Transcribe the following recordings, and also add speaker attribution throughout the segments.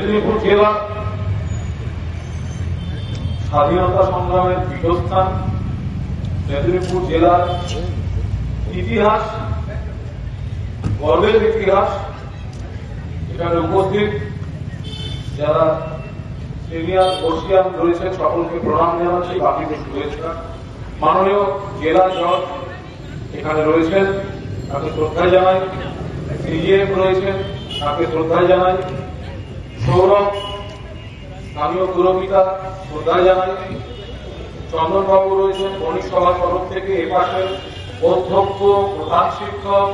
Speaker 1: মেদিনীপুর জেলা স্বাধীনতা সংগ্রামের পীঠস্থান, মেদিনীপুর জেলার ইতিহাস, গর্বের ইতিহাস, এখানে উপস্থিত যারা সিনিয়র বর্ষিয়ান রয়েছেন সকলকে প্রণাম জানাচ্ছি, বাকিদের শুভেচ্ছা। মাননীয় জেলা জজ এখানে রয়েছেন, তাকে শ্রদ্ধা জানাই। সিজিএম রয়েছেন, তাকে শ্রদ্ধা জানাই। সৌরভ, স্থানীয় পুরপিতা শ্রদ্ধা জানাই চন্দনবাবু রয়েছেন বণিক সভার তরফ থেকে এপাশের অধ্যক্ষ, প্রধান শিক্ষক,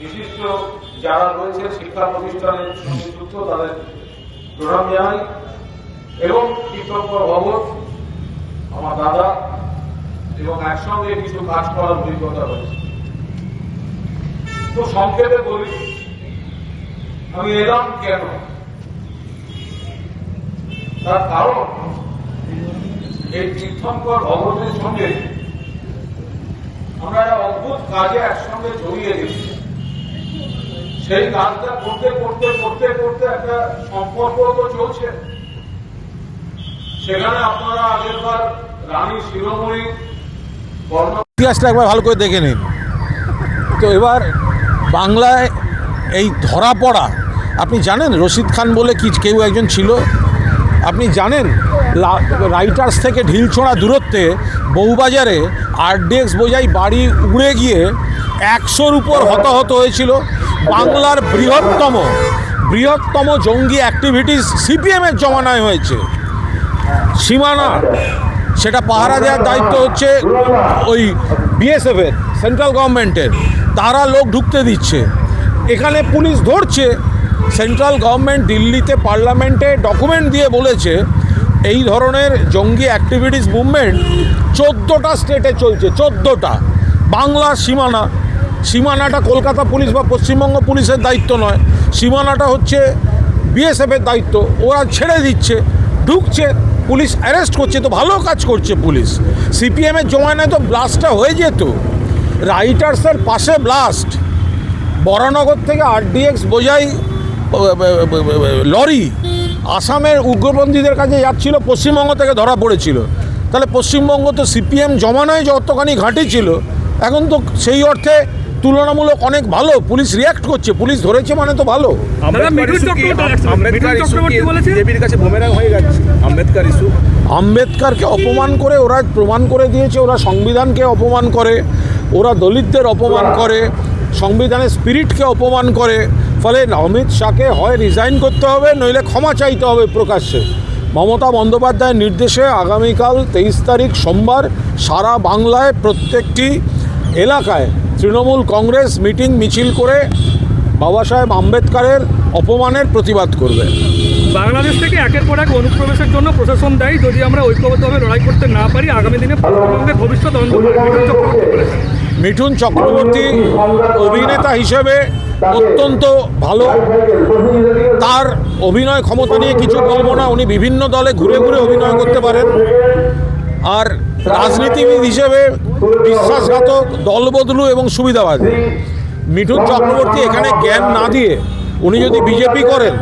Speaker 1: বিশিষ্ট যারা রয়েছে শিক্ষা প্রতিষ্ঠানের সঙ্গে তাদের প্রণাম জানাই। এবং কৃতজ্ঞ ভবন আমার দাদা এবং একসঙ্গে কিছু কাজ করার অভিজ্ঞতা রয়েছে। তো সংক্ষেপে বলি, আমি এলাম কেন? তার কারণ, এই তীর্থঙ্কর ভগবতের সঙ্গে আমরা অদ্ভুত কাজে একসঙ্গে জড়িয়ে গেছি। সেই কাজটা করতে করতে করতে করতে একটা সম্পর্ক তো চলছে। সেখানে আপনারা আগেরবার রানী শিরোমণি
Speaker 2: ইতিহাসটা একবার ভালো করে দেখে নিন। তো এবার বাংলায় এই ধরা পড়া, আপনি জানেন রশিদ খান বলে কি কেউ একজন ছিল? আপনি জানেন রাইটার্স থেকে ঢিলছোড়া দূরত্বে বউবাজারে আরডিএক্স বোঝাই বাড়ি উড়ে গিয়ে একশোর উপর হতাহত হয়েছিল বাংলার বৃহত্তম বৃহত্তম জঙ্গি অ্যাক্টিভিটিস সিপিএমের জমানায় হয়েছে। সীমানা, সেটা পাহারা দেওয়ার দায়িত্ব হচ্ছে ওই বিএসএফের, সেন্ট্রাল গভর্নমেন্টের। তারা লোক ঢুকতে দিচ্ছে। এখানে পুলিশ ধরছে সেন্ট্রাল গভর্নমেন্ট দিল্লিতে পার্লামেন্টে ডকুমেন্ট দিয়ে বলেছে, এই ধরনের জঙ্গি অ্যাক্টিভিটিস মুভমেন্ট চোদ্দোটা স্টেটে চলছে, চোদ্দোটা। বাংলার সীমানা। সীমানাটা কলকাতা পুলিশ বা পশ্চিমবঙ্গ পুলিশের দায়িত্ব নয়, সীমানাটা হচ্ছে বিএসএফের দায়িত্ব। ওরা ছেড়ে দিচ্ছে, ঢুকছে, পুলিশ অ্যারেস্ট করছে, তো ভালো কাজ করছে পুলিশ। সিপিএমের জমানায় তো ব্লাস্টটা হয়ে যেত। রাইটার্সের পাশে ব্লাস্ট বরানগর থেকে আরডিএক্স বোঝাই লরি। আসামের উগ্রপন্থীদের কাছে যাচ্ছিল পশ্চিমবঙ্গ থেকে ধরা পড়েছিল। তাহলে পশ্চিমবঙ্গ তো সিপিএম জমানায় যতখানি ঘাঁটি ছিল এখন তো সেই অর্থে তুলনামূলক অনেক ভালো। পুলিশ রিয়াক্ট করছে পুলিশ ধরেছে মানে তো ভালো।
Speaker 3: হয়ে
Speaker 2: আম্বেদকারকে অপমান করে ওরা প্রমাণ করে দিয়েছে ওরা সংবিধানকে অপমান করে ওরা দলিতদের অপমান করে সংবিধানের স্পিরিটকে অপমান করে ফলে অমিত শাহকে হয় রিজাইন করতে হবে, নইলে ক্ষমা চাইতে হবে প্রকাশ্যে। মমতা বন্দ্যোপাধ্যায়ের নির্দেশে আগামীকাল তেইশ তারিখ সোমবার সারা বাংলায় প্রত্যেকটি এলাকায় তৃণমূল কংগ্রেস মিটিং মিছিল করে বাবা সাহেব আম্বেদকারের অপমানের প্রতিবাদ করবে।
Speaker 4: বাংলাদেশ থেকে একের পর এক অনুপ্রবেশের জন্য প্রশাসন দেয়। যদি আমরা ঐক্যবদ্ধভাবে লড়াই করতে না পারি, আগামী দিনে পশ্চিমবঙ্গের ভবিষ্যৎ অন্ধকার মিঠুন চক্রবর্তী
Speaker 2: অভিনেতা হিসেবে অত্যন্ত ভালো। তার অভিনয় ক্ষমতা নিয়ে কিছু বলব না। উনি বিভিন্ন দলে ঘুরে ঘুরে অভিনয় করতে পারেন। আর রাজনীতিবিদ হিসেবে বিশ্বাসঘাতক, দলবদলু এবং সুবিধাবাদী। মিঠুন চক্রবর্তী এখানে জ্ঞান না দিয়ে উনি যদি বিজেপি করেন,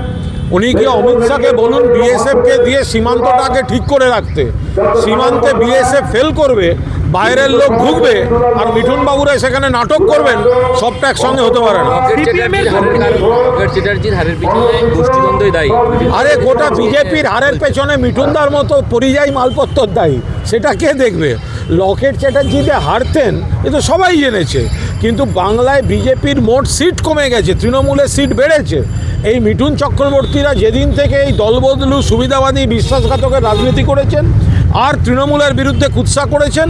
Speaker 2: উনি গিয়ে অমিত শাহকে বলুন বিএসএফকে দিয়ে সীমান্তটাকে ঠিক করে রাখতে? সীমান্তে বিএসএফ ফেল করবে বাইরের লোক ঢুকবে আর মিঠুন বাবুরা সেখানে নাটক করবেন সবটা একসঙ্গে হতে পারে না।
Speaker 5: চ্যাটার্জির হারের পিছনে গোষ্ঠীদ্বন্দ্বই দায়ী।
Speaker 2: আরে গোটা বিজেপির হারের পেছনে মিঠুনদার মতো পরিযায়ী মালপত্র দায়ী সেটা কে দেখবে? লকেট চ্যাটার্জি যে হারতেন এ তো সবাই জেনেছে কিন্তু বাংলায় বিজেপির মোট সিট কমে গেছে তৃণমূলের সিট বেড়েছে। এই মিঠুন চক্রবর্তীরা যেদিন থেকে এই দলবদলু সুবিধাবাদী বিশ্বাসঘাতকের রাজনীতি করেছেন আর তৃণমূলের বিরুদ্ধে কুৎসা করেছেন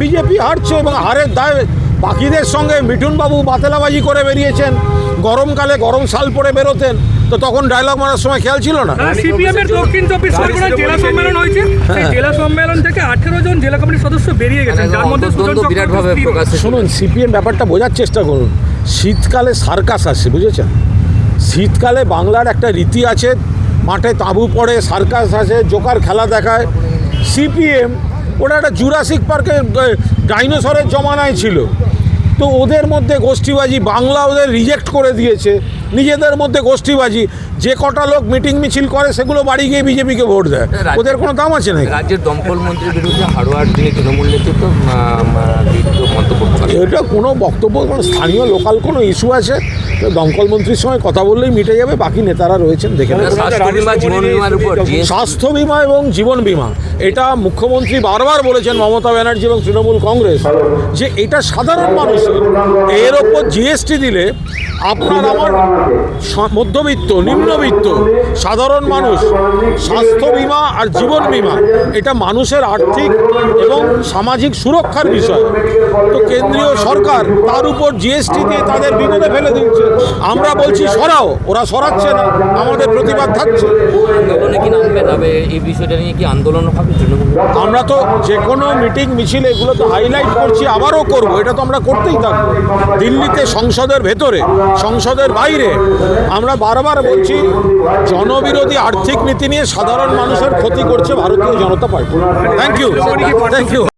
Speaker 2: বিজেপি হারছে এবং হারের দায় বাকিদের সঙ্গে মিঠুনবাবু বাতেলাবাজি করে বেরিয়েছেন গরমকালে গরম শাল পরে বেরোতেন তো তখন ডায়লগ মারার সময় খেয়াল ছিল না?
Speaker 4: সিপিএম এর দক্ষিণ চব্বিশ পরগনার জেলা সম্মেলন হয়েছে। সেই জেলা সম্মেলন থেকে আঠেরো জন জেলা কমিটির সদস্য বেরিয়ে গেছেন। যার মধ্যে
Speaker 5: বিরাটভাবে
Speaker 2: শুনুন সিপিএম ব্যাপারটা বোঝার চেষ্টা করুন। শীতকালে সার্কাস আসে বুঝেছেন? শীতকালে বাংলার একটা রীতি আছে মাঠে তাঁবু পড়ে সার্কাস আছে জোকার খেলা দেখায়। সিপিএম ওটা একটা জুরাসিক পার্কে ডাইনোসরের জমানায় ছিল। তো ওদের মধ্যে গোষ্ঠীবাজি বাংলা ওদের রিজেক্ট করে দিয়েছে। নিজেদের মধ্যে গোষ্ঠীবাজি। যে কটা লোক মিটিং মিছিল করে সেগুলো বাড়ি গিয়ে বিজেপিকে ভোট দেয়। ওদের কোনো দাম আছে নাকি?
Speaker 5: রাজ্যের দমকল মন্ত্রীর বিরুদ্ধে হাড়োয়ার যিনি তৃণমূল নেতৃত্ব।
Speaker 2: এটা কোনো বক্তব্য কোনো স্থানীয় লোকাল কোনো ইস্যু আছে? তো দমকল মন্ত্রীর সঙ্গে কথা বললেই মিটে যাবে বাকি নেতারা রয়েছেন দেখে নেবেন।
Speaker 5: স্বাস্থ্য বিমা জীবন বিমার উপর GST
Speaker 2: স্বাস্থ্য বিমা এবং জীবন বিমা এটা মুখ্যমন্ত্রী বারবার বলেছেন মমতা ব্যানার্জি এবং তৃণমূল কংগ্রেস যে এটা সাধারণ মানুষের এর ওপর জিএসটি দিলে আপনার আমার মধ্যবিত্ত নিম্নবিত্ত সাধারণ মানুষ স্বাস্থ্য বিমা আর জীবন বিমা এটা মানুষের আর্থিক এবং সামাজিক সুরক্ষার বিষয় তো কেন্দ্রীয় সরকার তার উপর জিএসটি দিয়ে তাদের বিপদে ফেলে দিচ্ছে আমরা বলছি সরাও ওরা সরাচ্ছে না আমাদের প্রতিবাদ থাকছে।
Speaker 5: আন্দোলনে কি নামবে? তবে এই বিষয়টা নিয়ে কি আন্দোলন হবে
Speaker 2: আমরা তো যে কোনো মিটিং মিছিল এগুলো তো হাইলাইট করছি আবারও করব এটা তো আমরা করতেই থাকব। দিল্লিতে সংসদের ভেতরে সংসদের বাইরে আমরা বারবার বলছি জনবিরোধী আর্থিক নীতি নিয়ে সাধারণ মানুষের ক্ষতি করছে Bharatiya Janata Party. Thank you thank you